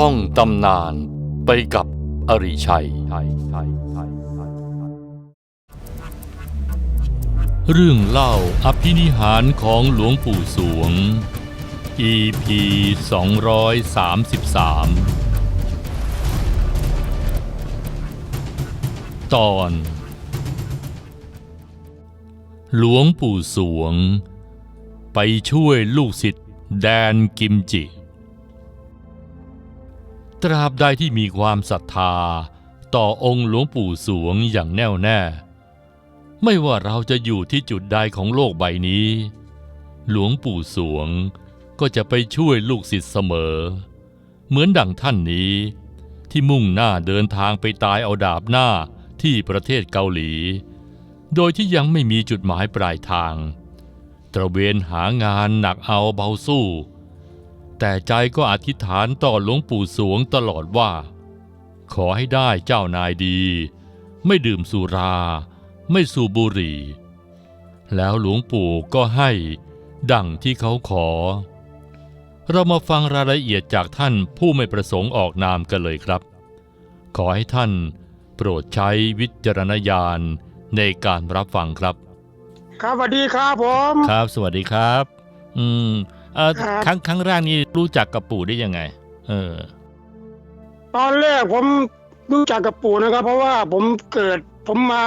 ท่องตำนานไปกับอริชัย เรื่องเล่าอภินิหารของหลวงปู่สวง EP 233 ตอน หลวงปู่สวง ไปช่วยลูกศิษย์แดนกิมจิ ตราบใดที่มีความศรัทธา ต่อองค์หลวงปู่สวงอย่างแน่วแน่ ไม่ว่าเราจะอยู่ที่จุดใดของโลกใบนี้ หลวงปู่สวงก็จะไปช่วยลูกศิษย์เสมอ เหมือนดังท่านนี้ ที่มุ่งหน้าเดินทางไปตายเอาดาบหน้าที่ประเทศเกาหลี โดยที่ยังไม่มีจุดหมายปลายทาง ตระเวนหางานหนักเอาเบาสู้ แต่ใจก็อธิษฐานต่อหลวงปู่สวงตลอดว่า ขอให้ได้เจ้านายดี ไม่ดื่มสุรา ไม่สูบบุหรี่ แล้วหลวงปู่ก็ให้ดังที่เขาขอ เรามาฟังรายละเอียดจากท่านผู้ไม่ประสงค์ออกนามกันเลยครับ ขอให้ท่านโปรดใช้วิจารณญาณในการรับฟังครับ ครับสวัสดีครับผม ครับ สวัสดีครับ อืม เออครับ ครั้งครั้งแรกนี้รู้จักกับปู่ได้ยังไง เออ ตอนแรกผมรู้จักกับปู่นะครับ เพราะว่าผมเกิดผมมา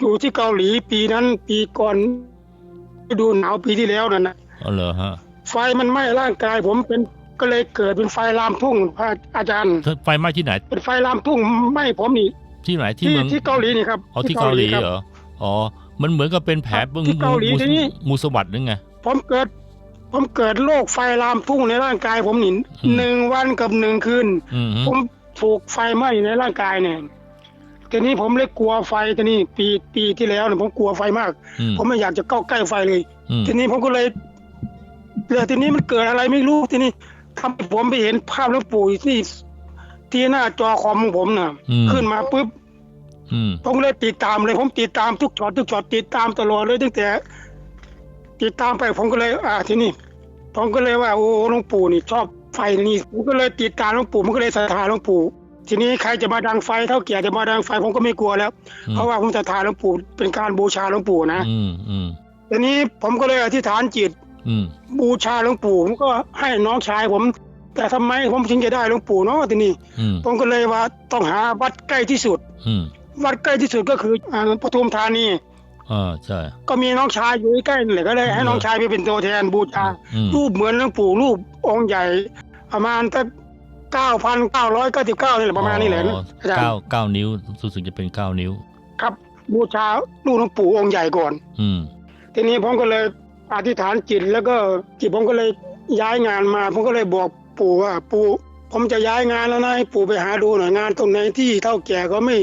อยู่ที่เกาหลีปีนั้นปีก่อนฤดูหนาวปีที่แล้วนั่นนะอ๋อเหรอฮะไฟมันไหม้ร่างกาย ผมเป็นก็เลยเกิดเป็นไฟลามทุ่งพระอาจารย์ ไฟไหม้ที่ไหน เป็นไฟลามทุ่งไหม้ผมนี่ที่ไหนที่ที่เมืองที่เกาหลีนี่ครับอ๋อที่เกาหลีครับเหรอ อ๋อ มันเหมือนกับเป็นแผลครับบึ้งที่เกาหลีมูทีนี้ มูสวัสด์นึงไง ผมเกิด ผมเกิดโรคไฟลามทุ่งในร่างกาย ผมนี่อืมหนึ่งวันกับหนึ่งคืนอืมฮึผมถูกไฟไหม้ในร่างกายเนี่ยทีนี้ผมเลยกลัวไฟทีนี้ปีปีที่แล้วเนี่ยผมกลัวไฟมาก อืมผมไม่อยากจะเข้าใกล้ไฟเลย อืมทีนี้ผมก็เลยเรื่องทีนี้มันเกิดอะไรไม่รู้ทีนี้ทำให้ผมไปเห็นภาพหลวงปู่ที่ที่หน้าจอคอมของผมน่ะ อืมขึ้นมาปุ๊บอืมผมก็เลยติดตามเลย ผมติดตามทุกช็อตทุกช็อตติดตามตลอดเลยตั้งแต่ ติดตามไปผมก็เลย อ่าทีนี้ ผมก็เลยว่าโอ้หลวงปู่นี่ชอบไฟนี่ผมก็เลยติดตามหลวงปู่ผมก็เลยศรัทธาหลวงปู่ ทีนี้ใครจะมาดังไฟเท่าแก่จะมาดังไฟผมก็ไม่กลัวแล้วอืมเพราะว่าผมศรัทธาหลวงปู่เป็นการบูชาหลวงปู่นะอืมอืมทีนี้ผมก็เลยอธิษฐานจิตอืมบูชาหลวงปู่ผมก็ให้น้องชายผม แต่ทำไมผมถึงจะได้หลวงปู่เนาะทีนี้อืมผมก็เลยว่าต้องหาวัดใกล้ที่สุดอืมวัดใกล้ที่สุดก็คืออ่าปทุมธานี อ่าใช่ ก็มีน้องชายอยู่ใกล้ๆนี่แหละก็เลยให้เออน้องชายไปเป็นตัวแทนบูชาอืม รูปเหมือนหลวงปู่รูปองค์ใหญ่ ประมาณตั้งเก้าพันเก้าร้อยเก้าสิบเก้านี่แหละประมาณนี้แหละอ๋ออาจารเก้าย์เก้านิ้วรู้สึกจะเป็นเก้านิ้ว ครับบูชารูปหลวงปู่องค์ใหญ่ก่อน อืม ทีนี้ผมก็เลยอธิษฐานจิตแล้วก็จิตผมก็เลยย้ายงานมา ผมก็เลยบอกปู่ว่าปู่ผมจะย้ายงานแล้วนะให้ปู่ไปหาดูหน่อยงานตรงไหนที่เท่าแก่ก็ไม่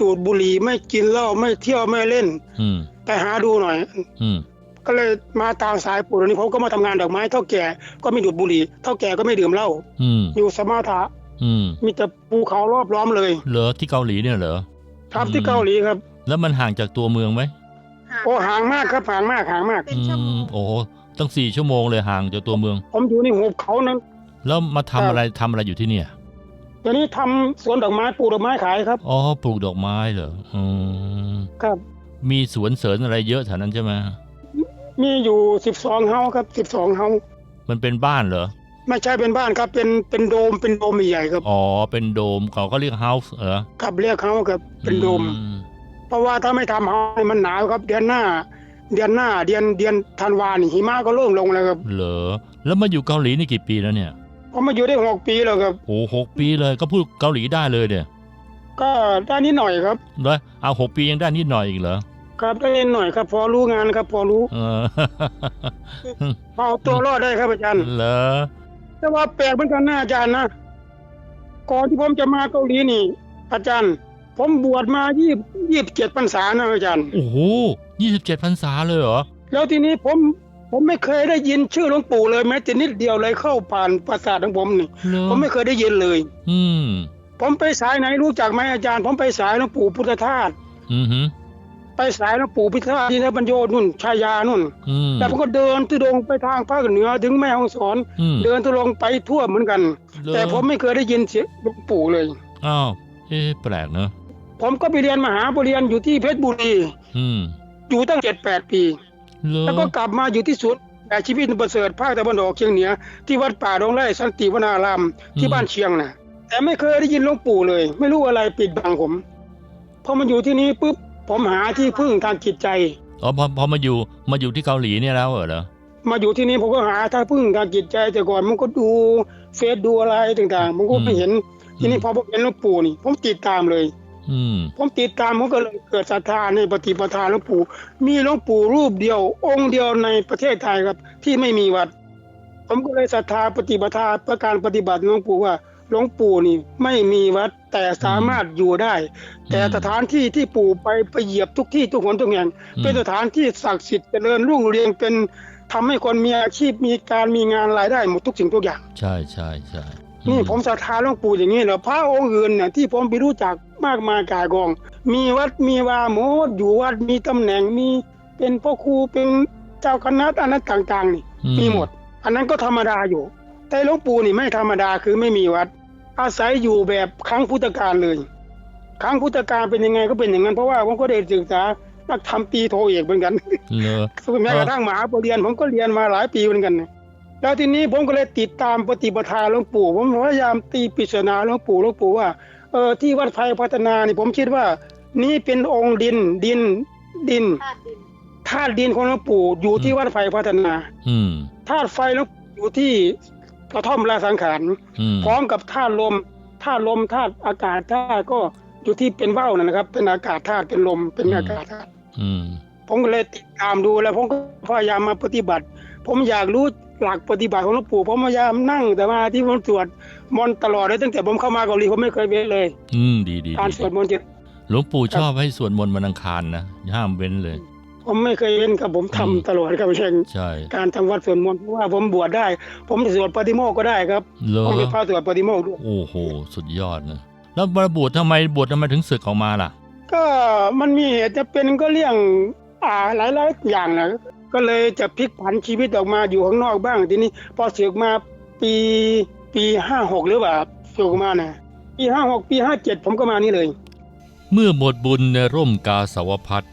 ดูดบุหรี่ไม่กินเหล้าไม่เที่ยวไม่เล่น อืมไปหาดูหน่อย อืมก็เลยมาตามสายปู่ตรงนี้ผมก็มาทำงานดอกไม้เท่าแก่ก็ไม่ดูดบุหรี่เท่าแก่ก็ไม่ดื่มเหล้าอืมอยู่สมาถะอืมมีแต่ภูเขารอบล้อมเลยเหรอที่เกาหลีเนี่ยเหรอ ครับอืมที่เกาหลีครับแล้วมันห่างจากตัวเมืองไหมโอ้ห่างมากครับห่างมากห่างมาก เป็นชั่วโมงอืมโอ้โหตั้งสี่ชั่วโมงเลยห่างจากตัวเมือง ผมอยู่ในหุบเขานั้น แล้วมาทำครับ อะไรทำอะไรอยู่ที่เนี่ย ตอนนี้ทำสวนดอกไม้ปลูกดอกไม้ขายครับ อ๋อ ปลูกดอกไม้เหรอ อืม ครับ มีสวนเสริญอะไรเยอะแถวนั้นใช่ไหมมีอยู่สิบสองเฮาครับสิบสองเฮามันเป็นบ้านเหรอ ไม่ใช่เป็นบ้านครับ เป็นเป็นโดมเป็นโดมใหญ่ๆครับ อ๋อ เป็นโดมเขาก็เรียกเฮาส์เหรอครับเรียกเขาครับเป็นโดมอืเพราะว่าถ้าไม่ทำเฮาเนี่ยมันหนาวครับ เดือนหน้า เดือนหน้า เดือนเดือนธันวานี่หิมะก็เริ่มลงแล้วครับ เหรอ แล้วมาอยู่เกาหลีนี่กี่ปีแล้วเนี่ย ผมมาอยู่ได้หกปีแล้วครับ โอ้หกปีเลยก็พูดเกาหลีได้เลยเนี่ยก็ได้นิดหน่อยครับแล้วเอาหกปียังได้นิดหน่อยอีกเหรอครับได้นิดหน่อยครับ พอรู้งานครับ พอรู้เออพอเอาตัวรอดได้ครับอาจารย์เหรอแต่ว่าแปลกเหมือนกันนะอาจารย์นะก่อนที่ผมจะมาเกาหลีนี่ อาจารย์ ผมบวชมายี่ยี่สิบเจ็ดพรรษานะอาจารย์โอ้โหยี่สิบเจ็ดพรรษาเลยเหรอแล้วทีนี้ผม ผมไม่เคยได้ยินชื่อหลวงปู่เลยแม้แต่นิดเดียวเลยเข้าผ่านประสาทของผมนี่เหรอผมไม่เคยได้ยินเลย อืม ผมไปสายไหนรู้จักไหมอาจารย์ ผมไปสายหลวงปู่พุทธทาสอือหือไปสายหลวงปู่พิธาที่นบรรโยนุ่นชายานุ่น อืมแล้วผมก็เดินทุดงไปทางภาคเหนือถึงแม่ฮ่องสอน อืมเดินทุดงไปทั่วเหมือนกัน เหรอแต่ผมไม่เคยได้ยินเสียงหลวงปู่เลย อ้าวเอ๊ะแปลกเนอะผมก็ไปเรียนมหาปริญญาอยู่ที่เพชรบุรี อืม อยู่ตั้งเจ็ดแปดปีเหรอ แล้วก็กลับมาอยู่ที่ศูนย์แต่ชีวิตประเสริฐภาคตะวันออกเชียงเหนือ ที่วัดป่าดงไร่สันติวนารามที่บ้านเชียงน่ะแต่ไม่เคยได้ยินหลวงปู่เลย ไม่รู้อะไรปิดบังผมพอมาอยู่ที่นี้ปุ๊บผมหาที่พึ่งทางจิตใจอ๋อพอพอมาอยู่มาอยู่ที่เกาหลีเนี่ยแล้วเหรอมาอยู่ที่นี้ผมก็หาที่พึ่งทางจิตใจแต่ก่อนมันก็ดูเฟซดูอะไรต่างๆผมก็ไม่เห็น ทีนี้พอผมเห็นหลวงปู่นี่ ผมติดตามเลยอืม ผมติดตามผมก็เลยเกิดศรัทธาในปฏิปทาหลวงปู่ มีหลวงปู่รูปเดียว องค์เดียวในประเทศไทยครับ ที่ไม่มีวัด ผมก็เลยศรัทธาปฏิปทาประการปฏิบัติหลวงปู่ว่าหลวงปู่นี่ไม่มีวัดแต่สามารถอยู่ได้ แต่สถานที่ที่ปู่ไปไปเหยียบทุกที่ทุกหนทุกแห่งอืมเป็นสถานที่ศักดิ์สิทธิ์เจริญรุ่งเรืองเป็นทำให้คนมีอาชีพมีการมีงานรายได้หมดทุกสิ่งทุกอย่าง ใช่ใช่ใช่นี่อืผมศรัทธาหลวงปู่อย่างนี้เหรอพระองค์อื่นเนี่ยที่ผมไปรู้จัก มากมายกายกอง มีวัดมีวาโมดอยู่วัดมีตำแหน่งมีเป็นพ่อครูเป็นเจ้าคณะอันนั้นต่างๆนี่อืมีหมด อันนั้นก็ธรรมดาอยู่ แต่หลวงปู่นี่ไม่ธรรมดาคือไม่มีวัด อาศัยอยู่แบบครั้งพุทธกาลเลย ครั้งพุทธกาลเป็นยังไงก็เป็นอย่างนั้นเพราะว่าผมก็ได้ศึกษานักธรรมตีโทเอกเหมือนกันเหรอแม้กระทั่งมหาปรริญญาผมก็เรียนมาหลายปีเหมือนกันนะแล้วทีนี้ผมก็เลยติดตามปฏิปทาหลวงปู่ ผมพยายามตีปริศนาหลวงปู่หลวงปู่ว่า เออที่วัดไฟพัฒนานี่ผมคิดว่า นี่เป็นองค์ดินดินดินธาตุดินธาตุดินของหลวงปู่อยู่ที่วัดไฟพัฒนา อืมธาตุไฟหลวงปู่อยู่ที่กระท่อมราสังขารอืมพร้อมกับธาตุลมธาตุลมธาตุอากาศธาตุก็อยู่ที่เป็นว่าวนั่นนะครับ เป็นอากาศธาตุเป็นลมเป็นอากาศธาตุอืมผมก็เลยติดตามดูแล้วผมก็พยายามมาปฏิบัติ ผมอยากรู้ หลักปฏิบัติของหลวงปู่ผมพยายามนั่ง แต่มาที่ผมสวดมนต์ตลอดเลยตั้งแต่ผมเข้ามาเกาหลีผมไม่เคยเว้นเลย อืมดีดีการดีสวดมนต์จิตหลวงปู่ชอบให้สวดมนต์วันอังคารนะห้ามเว้นเลย ผมไม่เคยเว้นครับผมทำอืมตลอดครับเช่นใช่การทำวัดสวดมนต์เพราะว่าผมบวชได้ ผมจะสวดปฏิโมกข์ก็ได้ครับเหรอผมเป็นพระสวดปฏิโมกข์ด้วยโอ้โหสุดยอดนะแล้วบวชทำไมบวชทำไมถึงศึกออกมาล่ะ ก็มันมีเหตุจะเป็นก็เรื่องอ่าหลายๆอย่างนะ ก็เลยจะพลิกผันชีวิตออกมาอยู่ข้างนอกบ้างทีนี้ พอเสือกมาปีปีห้าหกหรือเปล่าเสือกมานะปีห้าหกปีห้าเจ็ดผมก็มานี่เลย เมื่อหมดบุญในร่มกาสาวพัฒ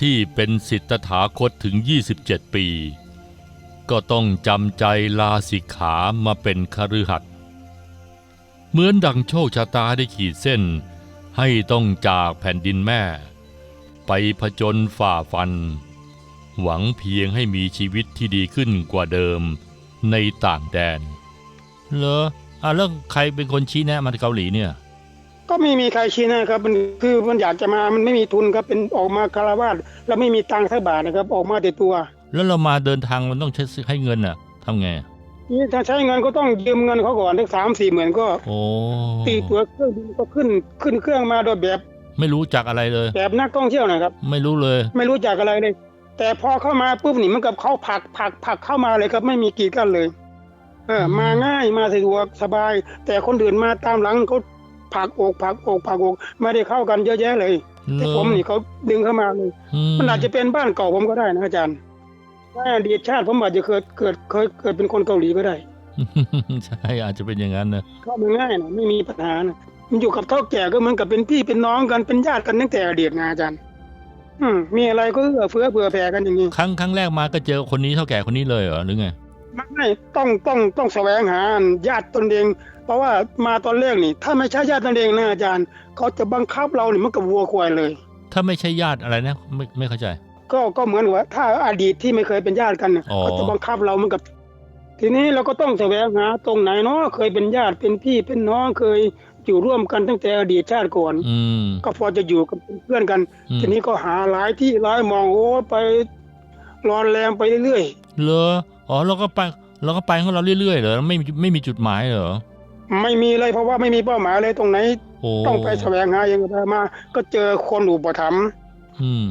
ที่เป็นสิทธถาคตถึง 27 ปี ก็ต้องจำใจลาสิกขามาเป็นคฤหัสถ์เหมือนดังโชคชะตาได้ขีดเส้น ให้ต้องจากแผ่นดินแม่ ไปผจญฝ่าฟัน หวังเพียงให้มีชีวิตที่ดีขึ้นกว่าเดิมในต่างแดน เหรออะแล้วใครเป็นคนชี้แนะมาที่เกาหลีเนี่ย ก็ไม่มีใครชี้นะครับ มันคือมันอยากจะมามันไม่มีทุนครับเป็นออกมาคารวาสแล้วไม่มีตังค์สักบาทนะครับ ออกมาแต่ตัว แล้วเรามาเดินทางมันต้องใช้ให้เงินน่ะทำไง นี่ถ้าใช้เงินก็ต้องยืมเงินเขาก่อนทั้งสามสี่หมื่นก็ โอ้ตีตัวเครื่องบินก็ขึ้นขึ้นเครื่องมาโดยแบบ ไม่รู้จักอะไรเลย แบบนักท่องเที่ยวนะครับ ไม่รู้เลย ไม่รู้จักอะไรเลย แต่พอเข้ามาปุ๊บนี่มันกับเขาผลักผลักผลักเข้ามาเลยครับ ไม่มีกีดกันเลย เอออืมมาง่ายมาสะดวกสบาย แต่คนอื่นมาตามหลังเขาผลักอกผลักอกผลักอกไม่ได้เข้ากันเยอะแยะเลยแต่ผมนี่เขาดึงเข้ามาเลยมันอาจจะเป็นบ้านเก่าผมก็ได้นะอาจารย์ถ้าอดีตชาติผมอาจจะเคยเกิดเคยเกิดเป็นคนเกาหลีก็ได้ใช่อาจจะเป็นอย่างนั้นนะเข้ามาง่ายนะไม่มีปัญหานะมันอยู่กับเท่าแก่ก็เหมือนกับเป็นพี่เป็นน้องกันเป็นญาติกันตั้งแต่อดีตนะอาจารย์ อืมมีอะไรก็เอื้อเฟื้อเผื่อแผ่กันอย่างนี้ครั้งครั้งแรกมาก็เจอคนนี้เท่าแก่คนนี้เลยเหรอหรือไงไม่ต้องต้องต้องแสวงหาญาติตนเอง เพราะว่ามาตอนแรกนี่ ถ้าไม่ใช่ญาติตนเองนะอาจารย์เขาจะบังคับเรานี่มันกับวัวควายเลย ถ้าไม่ใช่ญาติอะไรนะไม่ไม่เข้าใจ ก็ก็เหมือนว่า ถ้าอดีตที่ไม่เคยเป็นญาติกันน่ะอ๋อเขาจะบังคับเราเหมันกับ ทีนี้เราก็ต้องแสวงหาตรงไหนเนาะเคยเป็นญาติเป็นพี่เป็นน้องเคย อยู่ร่วมกันตั้งแต่อดีตชาติก่อนอืมก็พอจะอยู่กับเพื่อนกันอืมทีนี้ก็หาหลายที่หลายมองโอ้ไปรอนแรมไปเรื่อยเหรออ๋อเราก็ไปเราก็ไปของเราเรื่อยๆเหรอไม่มีไม่มีจุดหมายเหรอๆไม่มีเลยเพราะว่าไม่มีเป้าหมายเลยตรงไหนโอ้ต้องไปแสวงหาอย่างไรมา ก็เจอคนอุปถัมภ์อืม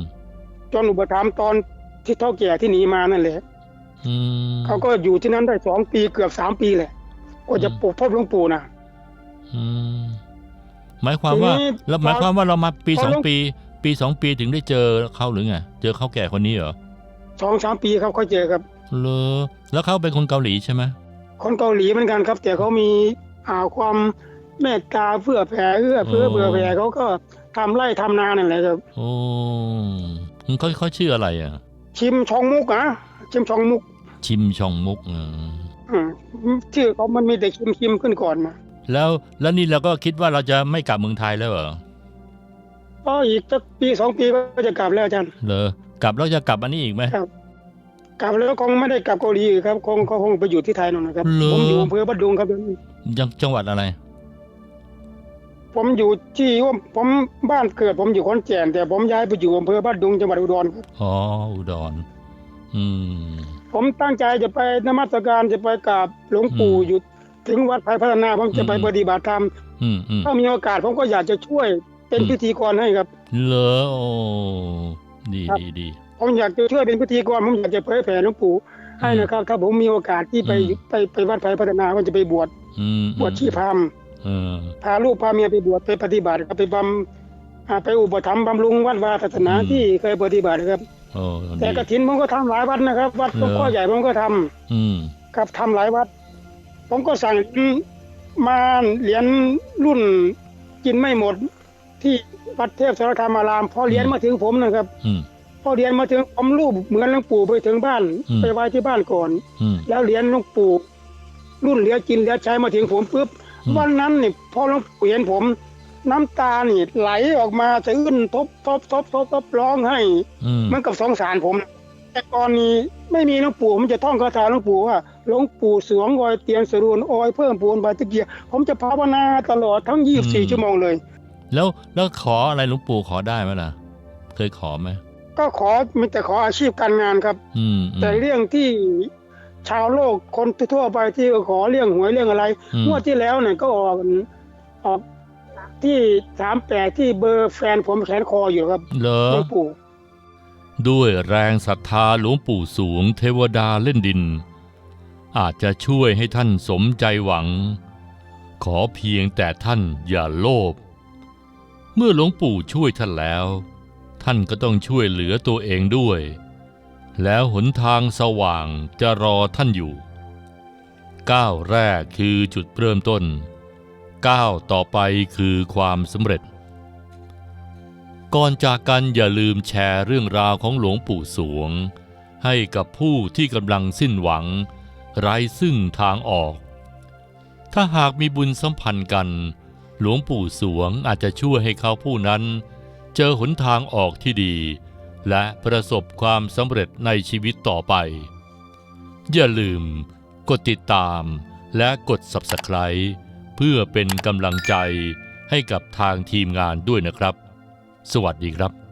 จนอุปถัมภ์ตอนที่เท่าแก่ที่หนีมานั่นแหละอืมเขาก็อยู่ที่นั้นได้สองปีเกือบสามปีแหละก็จะอืมปลูกพบหลวงปู่นะ อืมหมายความว่าทีนี้แล้วหมายความว่าเรามาปีพอสองเรื่องปี ปีสองปีถึงได้เจอเขาหรือไงเจอเขาแก่คนนี้เหรอสองสามปีครับเขาเจอครับเลอแล้วเขาเป็นคนเกาหลีใช่ไหมคนเกาหลีเหมือนกันครับ แต่เขามีอ่าความเมตตาเพื่อแผ่เอื้อเพื่อเบื่อแผ่เขาก็ทำไร่ทำนานั่นแหละครับโอ้เขาเขาชื่ออะไรอะ ชิมชองมุกนะชิมชองมุก ชิมชองมุกอ่าอืมชื่อเขามันมีแต่ชิมชิมขึ้นก่อนมา แล้วแล้วนี่เราก็คิดว่าเราจะไม่กลับเมืองไทยแล้วเหรอก็อีกสักปีสองปีก็จะกลับแล้วอาจารย์เลอกลับแล้วจะกลับอันนี้อีกไหมกลับแล้วคงไม่ได้กลับเกาหลีอีกครับคงเขาคงไปอยู่ที่ไทยนั่นนะครับเหรอผมอยู่อำเภอบ้านดุงครับเดี๋ยวนี้จังจังหวัดอะไร ผมอยู่ที่ว่าผมบ้านเกิด ผมอยู่ขอนแก่นแต่ผมย้ายไปอยู่อำเภอบ้านดุงจังหวัดอุดรครับอ๋ออุดร อืมผมตั้งใจจะไปนมัสการจะไปกราบหลวงปู่อืมอยู่ ถึงวัดไผ่พัฒนาผมจะไปอืมปฏิบัติธรรมอืมอืมถ้ามีโอกาสผมก็อยากจะช่วยเป็นอืมพิธีกรให้ครับเลอโอ้ดีครับดีดีผมอยากจะช่วยเป็นพิธีกรผมอยากจะเผยแผ่หลวงปู่ให้นะครับ ถ้าผมมีโอกาสที่ไปอืมไปไปวัดไผ่พัฒนาผมจะไปบวชอืมบวชชีพราหมณ์เออพาลูกพาเมียไปบวชไปปฏิบัติครับไปบำอ่าไปอุปถัมภ์บำรุงวัดวาศาสนาอืมที่เคยปฏิบัติครับโอ้แต่ดีกระถินผมก็ทำหลายวัดนะครับ วัดเหรอก็ใหญ่ผมก็ทำอืมครับทำหลายวัด ผมก็สั่งมาเหรียญรุ่นกินไม่หมด ที่วัดเทพสารคามอารามพอเหรียญมาถึงผมนะครับอืมพอเหรียญมาถึงผมรูปเหมือนหลวงปู่ไปถึงบ้านอืมไปไว้ที่บ้านก่อนอืมแล้วเหรียญหลวงปู่รุ่นเหลือกินเหลือใช้มาถึงผมปุ๊บอืมวันนั้นนี่พอหลวงปู่เห็นผม น้ำตานี่ไหลออกมาสะอื้นทบทบทบทบทบร้องให้อืมเหมันกับสงสารผม แต่ก่อนนี้ไม่มีหลวงปู่ผมจะท่องคาถาหลวงปู่ว่าหลวงปู่สวงออยเตียนสรูนออยเพิ่มปูนบาตะเกียผมจะภาวนาตลอดทั้ง 24 ชั่วโมงเลย แล้วแล้วขออะไรหลวงปู่ขอได้ไหมล่ะ เคยขอไหมก็ขอมีแต่ขออาชีพการงานครับ อืมอืมแต่เรื่องที่ชาวโลกคนทั่วๆไปที่ขอเรื่องหวยเรื่องอะไรอืมงวดที่แล้วเนี่ยก็ออกออกที่สามแปดที่เบอร์แฟนผมแขนคออยู่ครับเหรอหลวงปู่ ด้วยแรงศรัทธาหลวงปู่สวงเทวดาเล่นดิน อาจจะช่วยให้ท่านสมใจหวัง ขอเพียงแต่ท่านอย่าโลภเมื่อหลวงปู่ช่วยท่านแล้ว ท่านก็ต้องช่วยเหลือตัวเองด้วย แล้วหนทางสว่างจะรอท่านอยู่ ก้าวแรกคือจุดเริ่มต้น ก้าวต่อไปคือความสำเร็จ ก่อนจากกันอย่าลืมแชร์เรื่องราวของหลวงปู่สวง ให้กับผู้ที่กำลังสิ้นหวัง ไร้ซึ่งทางออก ถ้าหากมีบุญสัมพันธ์กัน หลวงปู่สวงอาจจะช่วยให้เขาผู้นั้น เจอหนทางออกที่ดี และประสบความสำเร็จในชีวิตต่อไป อย่าลืม กดติดตามและกด Subscribe เพื่อเป็นกำลังใจให้กับทางทีมงานด้วยนะครับ สวัสดีครับ